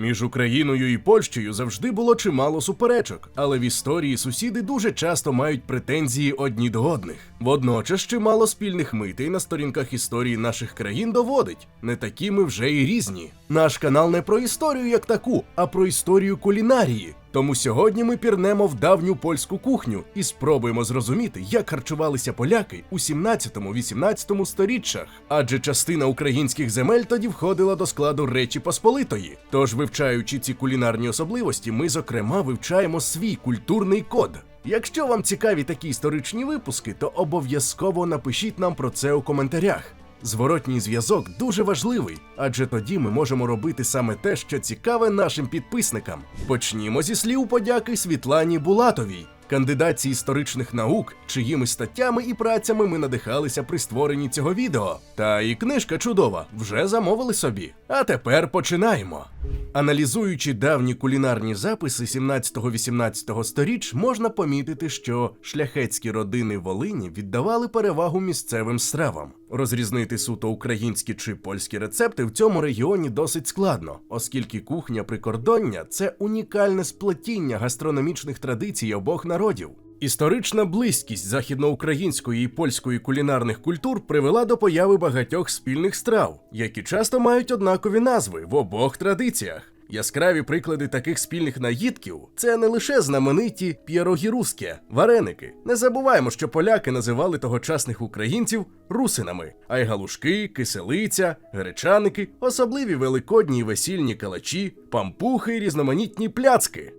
Між Україною і Польщею завжди було чимало суперечок, але в історії сусіди дуже часто мають претензії одні до одних. Водночас чимало спільних митей на сторінках історії наших країн доводить. Не такі ми вже і різні. Наш канал не про історію як таку, а про історію кулінарії. Тому сьогодні ми пірнемо в давню польську кухню і спробуємо зрозуміти, як харчувалися поляки у 17-18 сторіччях. Адже частина українських земель тоді входила до складу Речі Посполитої. Тож, вивчаючи ці кулінарні особливості, ми зокрема вивчаємо свій культурний код. Якщо вам цікаві такі історичні випуски, то обов'язково напишіть нам про це у коментарях. Зворотній зв'язок дуже важливий, адже тоді ми можемо робити саме те, що цікаве нашим підписникам. Почнімо зі слів подяки Світлані Булатовій, кандидатці історичних наук, чиїми статтями і працями ми надихалися при створенні цього відео. Та і книжка чудова, вже замовили собі. А тепер починаємо. Аналізуючи давні кулінарні записи 17-18 сторіч, можна помітити, що шляхетські родини Волині віддавали перевагу місцевим стравам. Розрізнити суто українські чи польські рецепти в цьому регіоні досить складно, оскільки кухня прикордоння це унікальне сплетіння гастрономічних традицій обох народів. Історична близькість західноукраїнської і польської кулінарних культур привела до появи багатьох спільних страв, які часто мають однакові назви в обох традиціях. Яскраві приклади таких спільних наїдків це не лише знамениті п'єрогіруске, вареники. Не забуваємо, що поляки називали тогочасних українців русинами, а й галушки, киселиця, гречаники, особливі великодні й весільні калачі, пампухи й різноманітні пляцки.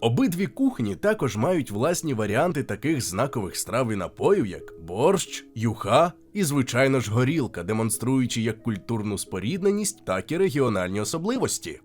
Обидві кухні також мають власні варіанти таких знакових страв і напоїв, як борщ, юха і, звичайно ж, горілка, демонструючи як культурну спорідненість, так і регіональні особливості.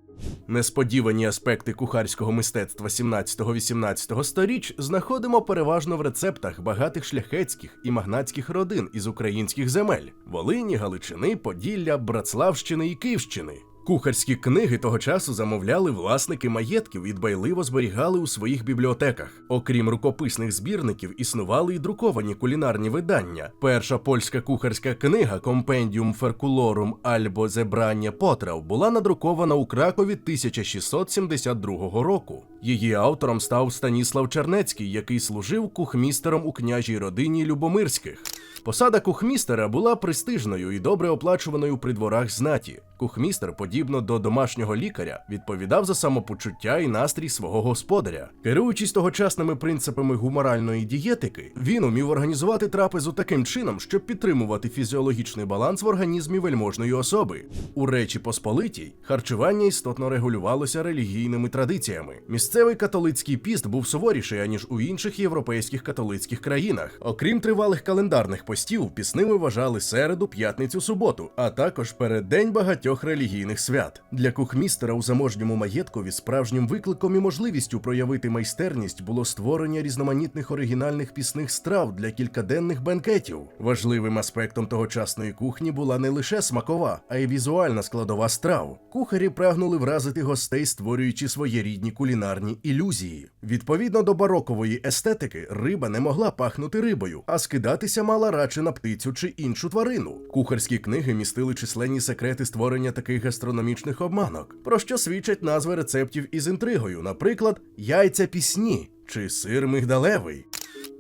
Несподівані аспекти кухарського мистецтва 17-18 сторіч знаходимо переважно в рецептах багатих шляхетських і магнатських родин із українських земель Волині, Галичини, Поділля, Братславщини і Київщини. Кухарські книги того часу замовляли власники маєтків і дбайливо зберігали у своїх бібліотеках. Окрім рукописних збірників, існували й друковані кулінарні видання. Перша польська кухарська книга Compendium Ferculorum Альбо Зебрання Потрав була надрукована у Кракові 1672 року. Її автором став Станіслав Чернецький, який служив кухмістером у княжій родині Любомирських. Посада кухмістера була престижною і добре оплачуваною при дворах знаті. Кухмістер, подібно до домашнього лікаря, відповідав за самопочуття і настрій свого господаря. Керуючись тогочасними принципами гуморальної дієтики, він умів організувати трапезу таким чином, щоб підтримувати фізіологічний баланс в організмі вельможної особи. У Речі Посполитій харчування істотно регулювалося релігійними традиціями. Місцевий католицький піст був суворіший аніж у інших європейських католицьких країнах. Окрім тривалих календарних постів, пісними вважали середу, п'ятницю, суботу, а також переддень багатьох релігійних свят. Для кухмістера у заможньому маєткові справжнім викликом і можливістю проявити майстерність було створення різноманітних оригінальних пісних страв для кількаденних бенкетів. Важливим аспектом тогочасної кухні була не лише смакова, а й візуальна складова страв. Кухарі прагнули вразити гостей, створюючи своєрідні кулінарні ілюзії. Відповідно до барокової естетики, риба не могла пахнути рибою, а скидатися мала радше на птицю чи іншу тварину. Кухарські книги містили численні секрети створення таких гастрономічних обманок, про що свідчать назви рецептів із інтригою, наприклад, яйця пісні чи сир мигдалевий.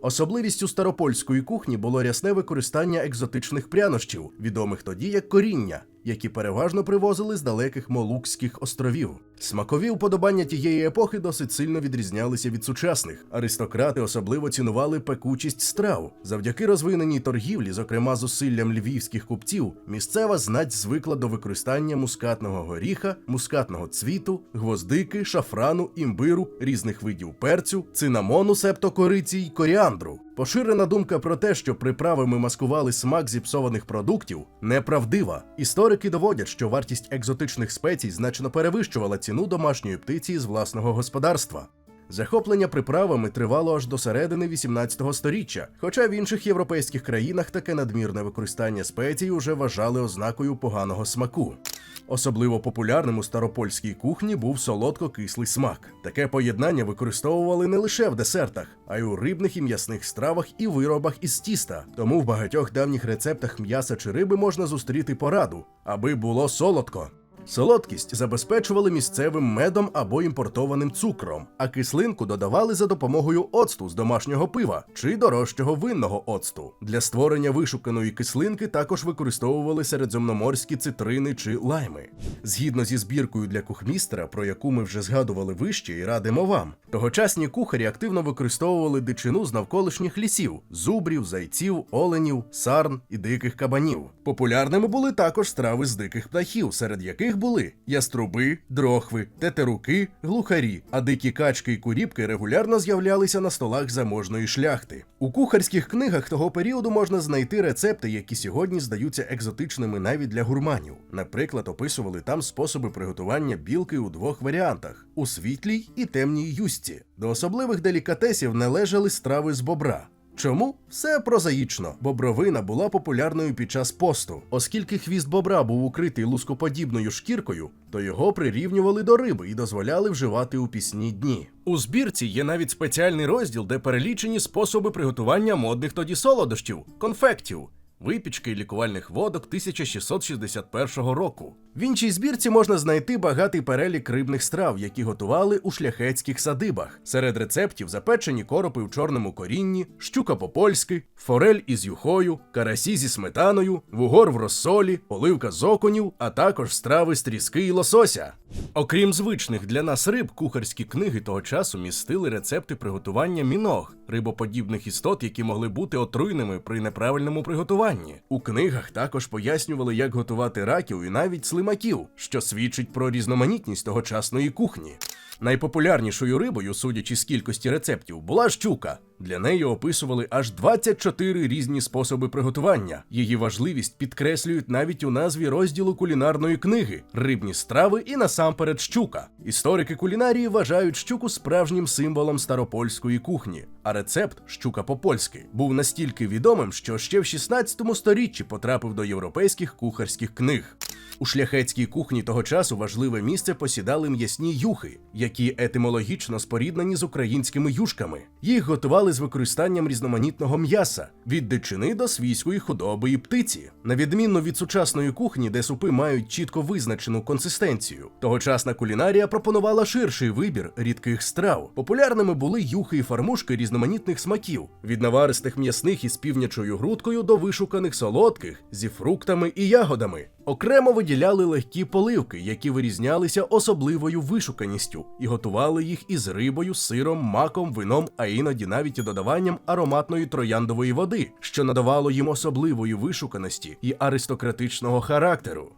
Особливістю старопольської кухні було рясне використання екзотичних прянощів, відомих тоді як коріння, які переважно привозили з далеких Молукських островів. Смакові уподобання тієї епохи досить сильно відрізнялися від сучасних. Аристократи особливо цінували пекучість страв. Завдяки розвиненій торгівлі, зокрема зусиллям львівських купців, місцева знать звикла до використання мускатного горіха, мускатного цвіту, гвоздики, шафрану, імбиру, різних видів перцю, цинамону, септо кориці й коріандру. Поширена думка про те, що приправами маскували смак зіпсованих продуктів, неправдива. Історики доводять, що вартість екзотичних спецій значно перевищувала ціну домашньої птиці з власного господарства. Захоплення приправами тривало аж до середини 18 століття, хоча в інших європейських країнах таке надмірне використання спецій уже вважали ознакою поганого смаку. Особливо популярним у старопольській кухні був солодко-кислий смак. Таке поєднання використовували не лише в десертах, а й у рибних і м'ясних стравах і виробах із тіста. Тому в багатьох давніх рецептах м'яса чи риби можна зустріти пораду, аби було солодко. Солодкість забезпечували місцевим медом або імпортованим цукром, а кислинку додавали за допомогою оцту з домашнього пива чи дорожчого винного оцту. Для створення вишуканої кислинки також використовували середземноморські цитрини чи лайми. Згідно зі збіркою для кухмістера, про яку ми вже згадували вище і радимо вам, тогочасні кухарі активно використовували дичину з навколишніх лісів: зубрів, зайців, оленів, сарн і диких кабанів. Популярними були також страви з диких птахів, серед яких були яструби, дрохви, тетеруки, глухарі, а дикі качки і куріпки регулярно з'являлися на столах заможної шляхти. У кухарських книгах того періоду можна знайти рецепти, які сьогодні здаються екзотичними навіть для гурманів. Наприклад, описували там способи приготування білки у двох варіантах: у світлій і темній юсті. До особливих делікатесів належали страви з бобра. Чому? Все прозаїчно. Бобровина була популярною під час посту, оскільки хвіст бобра був укритий лускоподібною шкіркою, то його прирівнювали до риби і дозволяли вживати у пісні дні. У збірці є навіть спеціальний розділ, де перелічені способи приготування модних тоді солодощів, конфектів. Випічки і лікувальних водок 1661 року. В іншій збірці можна знайти багатий перелік рибних страв, які готували у шляхетських садибах. Серед рецептів запечені коропи в чорному корінні, щука по-польськи, форель із юхою, карасі зі сметаною, вугор в розсолі, поливка з окунів, а також страви з тріски і лосося. Окрім звичних для нас риб, кухарські книги того часу містили рецепти приготування міног, рибоподібних істот, які могли бути отруйними при неправильному приготуванні. У книгах також пояснювали, як готувати раків і навіть слимаків, що свідчить про різноманітність тогочасної кухні. Найпопулярнішою рибою, судячи з кількості рецептів, була щука. Для неї описували аж 24 різні способи приготування. Її важливість підкреслюють навіть у назві розділу кулінарної книги рибні страви і насамперед щука. Історики кулінарії вважають щуку справжнім символом старопольської кухні. А рецепт щука по-польськи був настільки відомим, що ще в 16 сторіччі потрапив до європейських кухарських книг. У шляхетській кухні того часу важливе місце посідали м'ясні юхи, які етимологічно споріднені з українськими юшками. Їх готували з використанням різноманітного м'яса від дичини до свійської худоби і птиці. На відміну від сучасної кухні, де супи мають чітко визначену консистенцію, тогочасна кулінарія пропонувала ширший вибір рідких страв. Популярними були юхи і фармушки різноманітних смаків, від наваристих м'ясних із півнячою грудкою до вишуканих солодких зі фруктами і ягодами. Окремо виділяли легкі поливки, які вирізнялися особливою вишуканістю, і готували їх із рибою, сиром, маком, вином, а іноді навіть і додаванням ароматної трояндової води, що надавало їм особливої вишуканості і аристократичного характеру.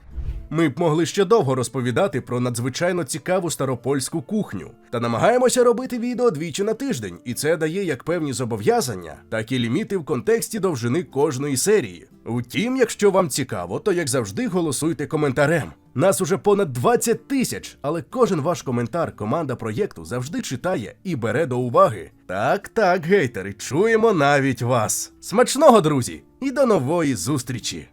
Ми б могли ще довго розповідати про надзвичайно цікаву старопольську кухню, та намагаємося робити відео двічі на тиждень, і це дає як певні зобов'язання, так і ліміти в контексті довжини кожної серії. Втім, якщо вам цікаво, то як завжди голосуйте коментарем. Нас уже понад 20 тисяч, але кожен ваш коментар команда проєкту завжди читає і бере до уваги. Так, так, гейтери, чуємо навіть вас. Смачного, друзі, і до нової зустрічі!